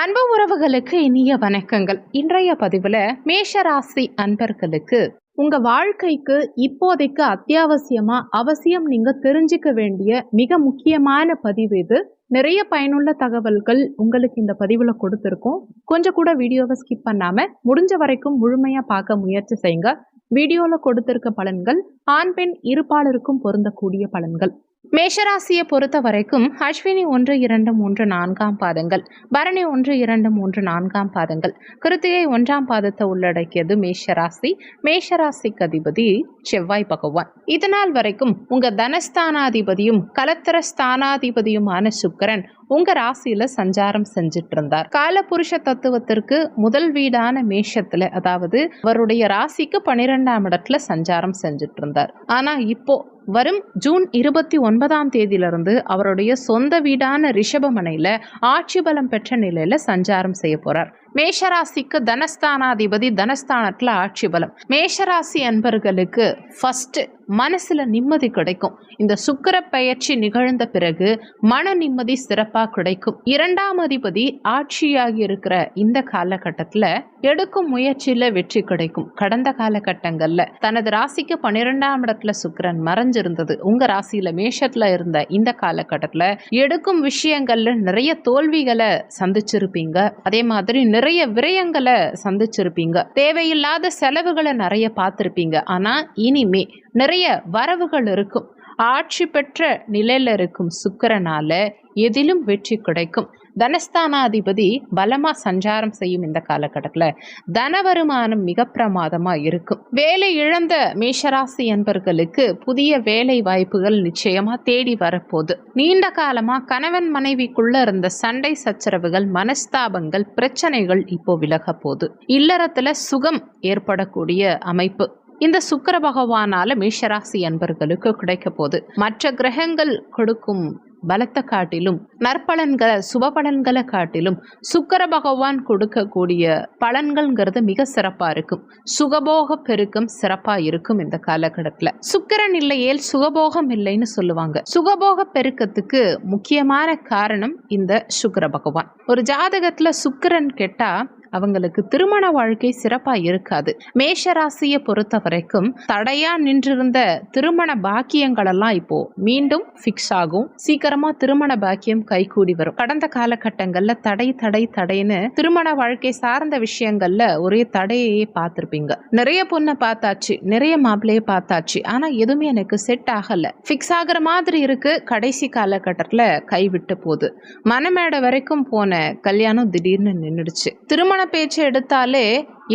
அன்பு உறவுகளுக்கு இனிய வணக்கங்கள். இன்றைய பதிவில் மேஷராசி அன்பர்களுக்கு உங்கள் வாழ்க்கைக்கு இப்போதைக்கு அத்தியாவசியமா அவசியம் நீங்கள் தெரிஞ்சுக்க வேண்டிய மிக முக்கியமான பதிவு இது. நிறைய பயனுள்ள தகவல்கள் உங்களுக்கு இந்த பதிவில் கொடுத்துருக்கோம். கொஞ்சம் கூட வீடியோவை ஸ்கிப் பண்ணாம முடிஞ்ச வரைக்கும் முழுமையாக பார்க்க முயற்சி செய்யுங்க. வீடியோவில் கொடுத்துருக்க பலன்கள் ஆண் பெண் இருப்பாளருக்கும் பொருந்தக்கூடிய பலன்கள். மேஷராசியை பொறுத்த வரைக்கும் அஸ்வினி ஒன்று இரண்டு மூன்று நான்காம் பாதங்கள். பரணி ஒன்று இரண்டு மூன்று நான்காம் பாதங்கள். கிருத்திகை ஒன்றாம் பாதத்தை உள்ளடக்கியது மேஷராசி. மேஷராசிக்கு அதிபதி செவ்வாய் பகவான். இதனால் வரைக்கும் உங்க தனஸ்தானாதிபதியும் கலத்திர ஸ்தானாதிபதியுமான சுக்கரன் உங்க ராசியில சஞ்சாரம் செஞ்சிட்டு இருந்தார் காலபுருஷ தத்துவத்திற்கு முதல் வீடான மேஷத்துல அதாவது அவருடைய ராசிக்கு பன்னிரெண்டாம் இடத்துல சஞ்சாரம் செஞ்சிட்டு இருந்தார் ஆனா இப்போ வரும் ஜூன் இருபத்தி ஒன்பதாம் தேதியிலிருந்து அவருடைய சொந்த வீடான ரிஷபமனையில ஆட்சி பலம் பெற்ற நிலையில சஞ்சாரம் செய்ய போறார். மேஷராசிக்கு தனஸ்தானாதிபதி தனஸ்தானத்தில் ஆட்சி பலம். மேஷராசி அன்பர்களுக்கு ஃபஸ்ட்டு மனசில் நிம்மதி கிடைக்கும். இந்த சுக்கிர பயிற்சி நிகழ்ந்த பிறகு மன நிம்மதி சிறப்பாக கிடைக்கும். இரண்டாம் அதிபதி ஆட்சியாகி இருக்கிற இந்த காலகட்டத்தில் எடுக்கும் முயற்சியில் வெற்றி கிடைக்கும். கடந்த காலகட்டங்களில் தனது ராசிக்கு பன்னிரெண்டாம் இடத்துல சுக்கரன் மறைஞ்சிருந்தது. உங்கள் ராசியில் மேஷத்தில் இருந்த இந்த காலகட்டத்தில் எடுக்கும் விஷயங்களில் நிறைய தோல்விகளை சந்திச்சிருப்பீங்க. அதே மாதிரி நிறைய விரயங்களை சந்திச்சிருப்பீங்க. தேவையில்லாத செலவுகளை நிறைய பார்த்துருப்பீங்க. ஆனா இனிமே நிறைய வரவுகள் இருக்கும். ஆட்சி பெற்ற நிலையில இருக்கும் சுக்கரனால் எதிலும் வெற்றி கிடைக்கும். தனஸ்தானாதிபதி பலமா சஞ்சாரம் செய்யும் இந்த காலகட்டத்தில் தன வருமானம் மிக பிரமாதமா இருக்கும் வேலை இழந்த மேஷராசி என்பர்களுக்கு புதிய வேலை வாய்ப்புகள் நிச்சயமா தேடி வரப்போகுது. நீண்ட காலமா கணவன் மனைவிக்குள்ள இருந்த சண்டை சச்சரவுகள் மனஸ்தாபங்கள் பிரச்சனைகள் இப்போ விலக போகுது. இல்லறத்துல சுகம் ஏற்படக்கூடிய அமைப்பு. இந்த சுக்கர பகவானால மேஷராசி அன்பர்களுக்கு கிடைக்க போகுது. மற்ற கிரகங்கள் கொடுக்கும் பலத்தை காட்டிலும் நற்பலன்களை சுபபலன்களை காட்டிலும் சுக்கர பகவான் கொடுக்கக்கூடிய பலன்கள்ங்கிறது மிக சிறப்பாக இருக்கும். சுகபோக பெருக்கம் சிறப்பாக இருக்கும் இந்த காலகட்டத்தில். சுக்கிரன் இல்லையேல் சுகபோகம் இல்லைன்னு சொல்லுவாங்க. சுகபோக பெருக்கத்துக்கு முக்கியமான காரணம் இந்த சுக்கர பகவான். ஒரு ஜாதகத்தில் சுக்கிரன் கெட்டால் அவங்களுக்கு திருமண வாழ்க்கை சிறப்பா இருக்காது. மேஷ ராசியை பொறுத்த வரைக்கும் தடையா நின்றிருந்த திருமண பாக்கியங்கள் எல்லாம் இப்போ மீண்டும் ஃபிக்ஸ் ஆகும். சீக்கிரமா திருமண பாக்கியம் கைகூடி வரும். கடந்த காலகட்டங்கள்ல தடை தடை தடைன்னு திருமண வாழ்க்கை சார்ந்த விஷயங்கள்ல ஒரே தடையையே பார்த்திருப்பீங்க. நிறைய பொண்ணை பார்த்தாச்சு நிறைய மாப்பிள்ளைய பார்த்தாச்சு. ஆனா எதுவுமே எனக்கு செட் ஆகல. ஃபிக்ஸ் ஆகுற மாதிரி இருக்கு. கடைசி காலகட்டத்துல கைவிட்டு போகுது. மனமேடை வரைக்கும் போன கல்யாணம் திடீர்னு நின்றுடுச்சு திருமண பேச்சு எடுத்தாலே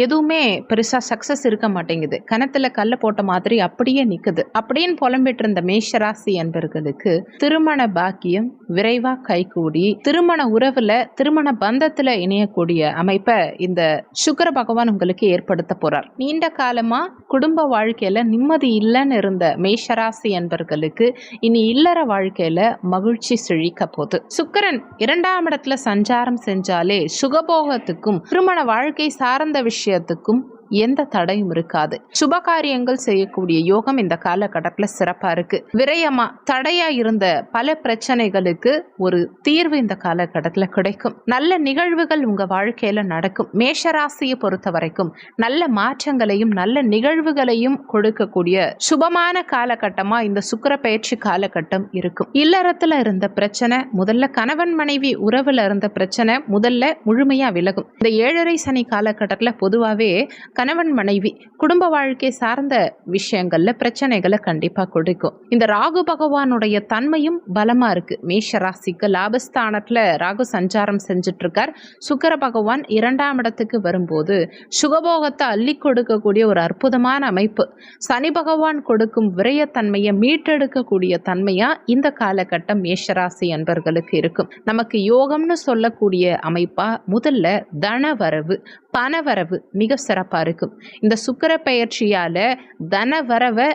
எதுவுமே பெருசாக சக்ஸஸ் இருக்க மாட்டேங்குது. கணத்தில் கல்லை போட்ட மாதிரி அப்படியே நிற்குது அப்படின்னு புலம்பிட்டு இருந்த மேஷராசி என்பர்களுக்கு திருமண பாக்கியம் விரைவாக கைகூடி திருமண உறவுல திருமண பந்தத்தில் இணையக்கூடிய அமைப்பை இந்த சுக்கர பகவான் உங்களுக்கு ஏற்படுத்த போறார். நீண்ட காலமா குடும்ப வாழ்க்கையில நிம்மதி இல்லைன்னு இருந்த மேஷராசி என்பர்களுக்கு இனி இல்லற வாழ்க்கையில மகிழ்ச்சி செழிக்க போகுது. சுக்கரன் இரண்டாம் இடத்துல சஞ்சாரம் செஞ்சாலே சுகபோகத்துக்கும் திருமண வாழ்க்கை சார்ந்த விஷயம் விஷயத்துக்கும் எந்த தடையும் இருக்காது. சுப காரியங்கள் செய்யக்கூடிய யோகம் இந்த காலகட்டத்தில் சிறப்பா இருக்கு. விரயமா தடையா இருந்த பல பிரச்சனைகளுக்கு ஒரு தீர்வு இந்த காலகட்டத்தில் கிடைக்கும். நல்ல நிகழ்வுகள் உங்க வாழ்க்கையில நடக்கும். மேஷராசியை பொறுத்த வரைக்கும் நல்ல மாற்றங்களையும் நல்ல நிகழ்வுகளையும் கொடுக்கக்கூடிய சுபமான காலகட்டமா இந்த சுக்கர பயிற்சி காலகட்டம் இருக்கும். இல்லறத்துல இருந்த பிரச்சனை முதல்ல கணவன் மனைவி உறவுல இருந்த பிரச்சனை முதல்ல முழுமையா விலகும். இந்த ஏழரை சனி காலகட்டத்தில் பொதுவாகவே கணவன் மனைவி குடும்ப வாழ்க்கை சார்ந்த விஷயங்கள்ல பிரச்சனைகளை கண்டிப்பா கொடுக்கும். இந்த ராகு பகவானுடைய தன்மையும் பலமா இருக்கு. மேஷ ராசிக்கு லாபஸ்தானத்துல ராகு சஞ்சாரம் செஞ்சுட்டு இருக்கார் சுக்கர பகவான் இரண்டாம் இடத்துக்கு வரும்போது சுகபோகத்தை அள்ளி கொடுக்கக்கூடிய ஒரு அற்புதமான அமைப்பு. சனி பகவான் கொடுக்கும் விரயத்தன்மையை மீட்டெடுக்கக்கூடிய தன்மையா இந்த காலகட்டம் மேஷராசி அன்பர்களுக்கு இருக்கும். நமக்கு யோகம்னு சொல்லக்கூடிய அமைப்பா முதல்ல தன வரவு பணவரவு மிக சிறப்பாக இருக்கும். இந்த சுக்கிர பயிற்சியால் தன வரவை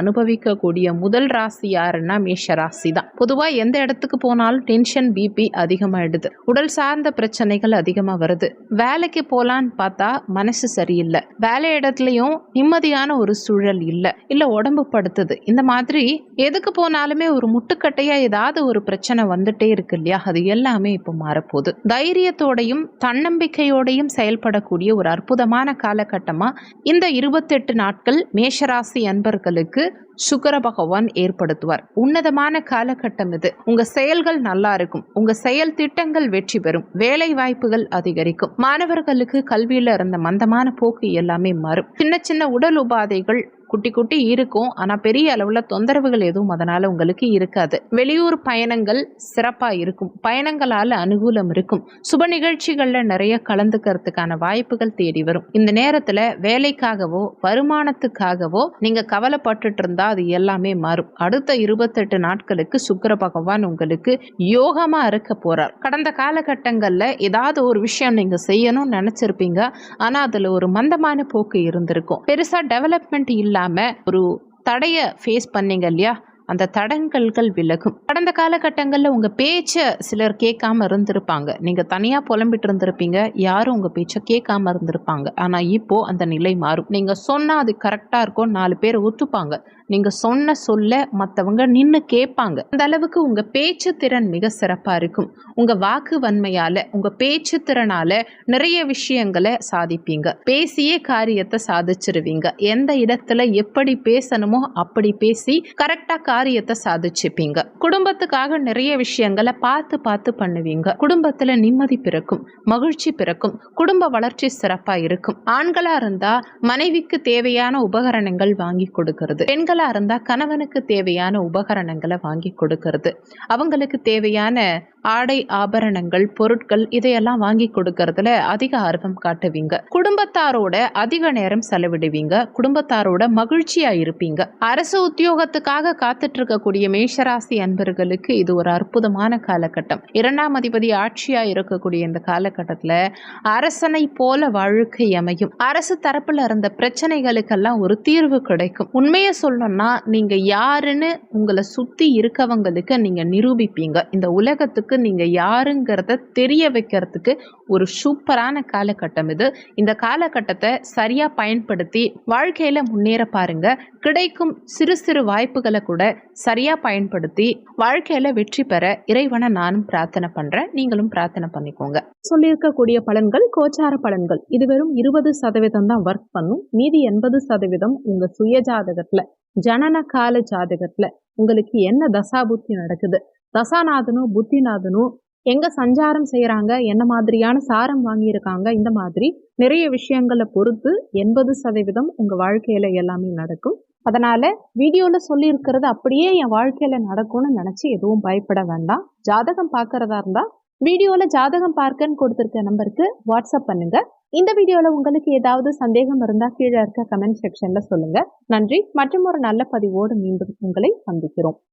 அனுபவிக்கக்கூடிய முதல் ராசி யாருன்னா மேஷ ராசி தான். பொதுவாக எந்த இடத்துக்கு போனாலும் டென்ஷன் பிபி அதிகமாகிடுது உடல் சார்ந்த பிரச்சனைகள் அதிகமாக வருது. வேலைக்கு போகலான்னு பார்த்தா மனசு சரியில்லை. வேலை இடத்துலையும் நிம்மதியான ஒரு சூழல் இல்லை. இல்லை உடம்பு படுத்துது. இந்த மாதிரி எதுக்கு போனாலுமே ஒரு முட்டுக்கட்டையாக ஏதாவது ஒரு பிரச்சனை வந்துட்டே இருக்கு இல்லையா? அது எல்லாமே இப்போ மாறப்போகுது. தைரியத்தோடையும் தன்னம்பிக்கையோடையும் செயல்படக்கூடிய ஒரு அற்புதமான காலகட்டமாக இந்த இருபத்தெட்டு நாட்கள் மேஷராசி அன்பர்களுக்கு சுக்கர பகவான் ஏற்படுத்துவார். உன்னதமான காலகட்டம் இது. உங்க செயல்கள் நல்லா இருக்கும். உங்க செயல் திட்டங்கள் வெற்றி பெறும். வேலை வாய்ப்புகள் அதிகரிக்கும். மாணவர்களுக்கு கல்வியில இருந்த மந்தமான போக்கு எல்லாமே மாறும். சின்ன சின்ன உடல் உபாதைகள் குட்டி குட்டி இருக்கும். ஆனால் பெரிய அளவில் தொந்தரவுகள் எதுவும் அதனால் உங்களுக்கு இருக்காது. வெளியூர் பயணங்கள் சிறப்பாக இருக்கும். பயணங்களால் அனுகூலம் இருக்கும். சுப நிகழ்ச்சிகளில் நிறைய கலந்துக்கிறதுக்கான வாய்ப்புகள் தேடி வரும். இந்த நேரத்தில் வேலைக்காகவோ வருமானத்துக்காகவோ நீங்கள் கவலைப்பட்டுட்டு இருந்தால் அது எல்லாமே மாறும். அடுத்த இருபத்தெட்டு நாட்களுக்கு சுக்கர பகவான் உங்களுக்கு யோகமாக இருக்க போகிறார் கடந்த காலகட்டங்களில் ஏதாவது ஒரு விஷயம் நீங்கள் செய்யணும்னு நினச்சிருப்பீங்க. ஆனால் அதில் ஒரு மந்தமான போக்கு இருந்திருக்கும். பெருசாக டெவலப்மெண்ட் இல்லை. இல்லாமல் ஒரு தடையை ஃபேஸ் பண்ணீங்க இல்லையா? அந்த தடங்கல்கள் விலகும். கடந்த காலகட்டங்களில் உங்கள் பேச்சை சிலர் கேட்காம இருந்திருப்பாங்க. நீங்கள் தனியாக புலம்பிட்டு இருந்திருப்பீங்க. யாரும் உங்கள் பேச்சை கேட்காம இருந்திருப்பாங்க. ஆனால் இப்போது அந்த நிலை மாறும். நீங்கள் சொன்னால் அது கரெக்டாக இருக்கும். நாலு பேர் ஒத்துப்பாங்க. நீங்கள் சொன்ன சொல்ல மற்றவங்க நின்று கேட்பாங்க. அந்த அளவுக்கு உங்கள் பேச்சு திறன் மிக சிறப்பாக இருக்கும். உங்கள் வாக்கு வன்மையால் உங்கள் பேச்சு திறனால் நிறைய விஷயங்களை சாதிப்பீங்க. பேசியே காரியத்தை சாதிச்சிருவீங்க. எந்த இடத்துல எப்படி பேசணுமோ அப்படி பேசி கரெக்டாக காரியத்தை சாதிச்சுப்பீங்க. குடும்பத்துக்காக நிறைய விஷயங்களை பார்த்து பார்த்து பண்ணுவீங்க. குடும்பத்துல நிம்மதி பிறக்கும் மகிழ்ச்சி பிறக்கும் குடும்ப வளர்ச்சி சிறப்பா இருக்கும். ஆண்களா இருந்தா மனைவிக்கு தேவையான உபகரணங்கள் வாங்கி கொடுக்கறது. பெண்களா இருந்தா கணவனுக்கு தேவையான உபகரணங்களை வாங்கி கொடுக்கறது. அவங்களுக்கு தேவையான ஆடை ஆபரணங்கள் பொருட்கள் இதையெல்லாம் வாங்கி கொடுக்கறதுல அதிக ஆர்வம் காட்டுவீங்க. குடும்பத்தாரோட அதிக நேரம் செலவிடுவீங்க. குடும்பத்தாரோட மகிழ்ச்சியா இருப்பீங்க. அரசு உத்தியோகத்துக்காக காத்துட்டு இருக்கக்கூடிய மேஷராசி அன்பர்களுக்கு இது ஒரு அற்புதமான காலகட்டம். இரண்டாம் அதிபதி ஆட்சியா இருக்கக்கூடிய இந்த காலகட்டத்துல அரசனை போல வாழ்க்கை அமையும். அரசு தரப்புல இருந்த பிரச்சனைகளுக்கெல்லாம் ஒரு தீர்வு கிடைக்கும். உண்மையை சொல்லணும்னா நீங்க யாருன்னு உங்களை சுத்தி இருக்கவங்களுக்கு நீங்க நிரூபிப்பீங்க. இந்த உலகத்துக்கு நீங்க யாருங்கிறத தெரிய வைக்கிறதுக்கு ஒரு சூப்பரான காலகட்டம் இது. இந்த காலகட்டத்தை சரியா பயன்படுத்தி வாழ்க்கையில முன்னேற பாருங்க. கிடைக்கும் சிறு சிறு வாய்ப்புகளை கூட சரியா பயன்படுத்தி வாழ்க்கையில வெற்றி பெற இறைவனை நானும் பிரார்த்தனை பண்றேன். நீங்களும் பிரார்த்தனை பண்ணிக்கோங்க. சொல்லியிருக்கக்கூடிய பலன்கள் கோச்சார பலன்கள். இது வெறும் இருபது சதவீதம் தான் ஒர்க் பண்ணும். மீதி எண்பது சதவீதம் உங்க சுய ஜாதகத்துல ஜனன கால ஜாதகத்துல உங்களுக்கு என்ன தசாபுத்தி நடக்குது? தசாநாதனும் புத்திநாதனும் எங்க சஞ்சாரம் செய்கிறாங்க என்ன மாதிரியான சாரம் வாங்கியிருக்காங்க இந்த மாதிரி நிறைய விஷயங்களை பொறுத்து எண்பது சதவீதம் உங்க வாழ்க்கையில எல்லாமே நடக்கும். அதனால வீடியோல சொல்லியிருக்கிறது அப்படியே என் வாழ்க்கையில நடக்கும்னு நினைச்சு எதுவும் பயப்பட வேண்டாம். ஜாதகம் பார்க்கறதா இருந்தா வீடியோல ஜாதகம் பார்க்கன்னு கொடுத்துருக்க நம்பருக்கு வாட்ஸ்அப் பண்ணுங்க. இந்த வீடியோல உங்களுக்கு ஏதாவது சந்தேகம் இருந்தா கீழே இருக்க கமெண்ட் செக்ஷன்ல சொல்லுங்க. நன்றி. மற்றும் ஒரு நல்ல பதிவோடு மீண்டும் உங்களை சந்திக்கிறோம்.